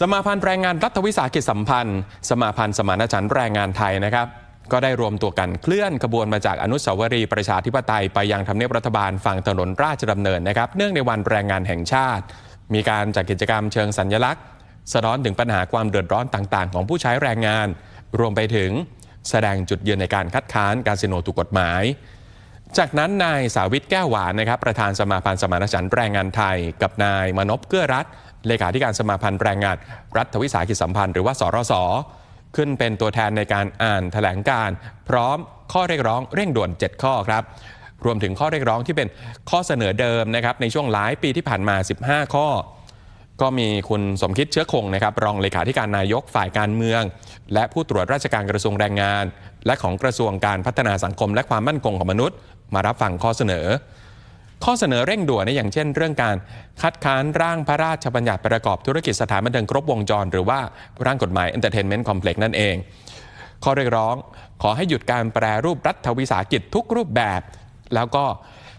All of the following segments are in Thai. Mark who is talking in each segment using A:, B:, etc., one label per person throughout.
A: สมาพันธ์แรงงานรัฐวิสาหกิจสัมพันธ์ สมาพันธ์สมานฉันท์แรงงานไทยนะครับ ก็ได้รวมตัวกันเคลื่อนขบวนมาจากอนุสาวรีย์ประชาธิปไตยไปยังทำเนียบรัฐบาลฝั่งถนนราชดำเนินนะครับ เนื่องในวันแรงงานแห่งชาติ มีการจัดกิจกรรมเชิงสัญลักษณ์ สะท้อนถึงปัญหาความเดือดร้อนต่างๆ ของผู้ใช้แรงงาน รวมไปถึงแสดงจุดยืนในการคัดค้านการสิโนถูกกฎหมาย จากนั้นนายสาวิตแก้วหวานนะครับ ประธานสมาพันธ์สมานฉันท์แรงงานไทย กับนายมนพเกื้อรัฐ เลขาธิการสมาพันธ์แรงงาน รัฐวิสาหกิจสัมพันธ์หรือว่าสรสขึ้นเป็นตัวแทนในการอ่านแถลงการ พร้อมข้อเรียกร้องเร่งด่วน 7 ข้อครับ รวมถึงข้อเรียกร้องที่เป็นข้อเสนอเดิมนะครับในช่วงหลายปีที่ผ่านมา 15 ข้อ ก็มีคุณสมคิดเชื้อคงนะครับ รองเลขาธิการนายกฝ่ายการเมือง และผู้ตรวจราชการกระทรวงแรงงาน และของกระทรวงการพัฒนาสังคม และความมั่นคงของมนุษย์ มารับฟังข้อเสนอ ข้อเสนอเร่งด่วนนยอย่างเช่น เรื่องการคัดค้านร่างพระราชบัญญัติประกอบธุรกิจสถานบันเทิงครบวงจร หรือว่าร่างกฎหมาย Entertainment Complex นั่นเอง ข้อเรียกร้องขอให้หยุดการแปรรูปรัฐวิสาหกิจทุกรูปแบบ แล้วก็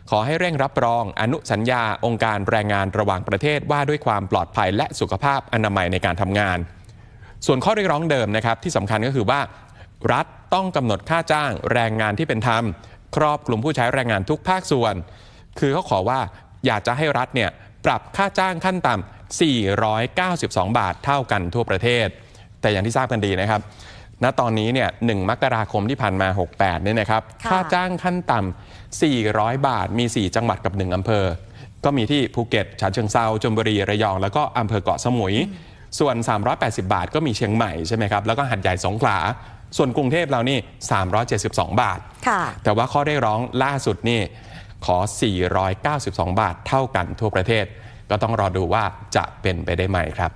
A: ขอให้เร่งรับรองอนุสัญญาองค์การแรงงานระหว่างประเทศว่าด้วยความปลอดภัยและสุขภาพอนามัยในการทำงาน ส่วนข้อเรียกร้องเดิมนะครับที่สำคัญก็คือว่า รัฐต้องกำหนดค่าจ้างแรงงานที่เป็นธรรม ครอบกลุ่มผู้ใช้แรงงานทุกภาคส่วน คือเขาขอว่าอยากจะให้รัฐเนี่ยปรับค่าจ้างขั้นต่ำ 492 บาทเท่ากันทั่วประเทศ แต่อย่างที่ทราบกันดีนะครับ ณ ตอนนี้เนี่ย1มกราคมที่ผ่านมา 68 เนี่ยนะครับ
B: ค่ะ
A: ค่าจ้างขั้นต่ำ 400 บาท มี 4 จังหวัดกับ 1 อำเภอ ก็มีที่ภูเก็ต ฉะเชิงเซาชลบุรี ระยอง แล้วก็อำเภอเกาะสมุย ส่วน 380 บาทก็มีเชียงใหม่ใช่ไหมครับ แล้วก็หัดใหญ่สงขลา ส่วนกรุงเทพเรานี่ 372 บาท
B: ค่ะ
A: แต่ว่าข้อเรียกร้องล่าสุดนี่ ขอ 492 บาทเท่ากันทั่วประเทศ ก็ต้องรอดูว่าจะเป็นไปได้ไหมครับ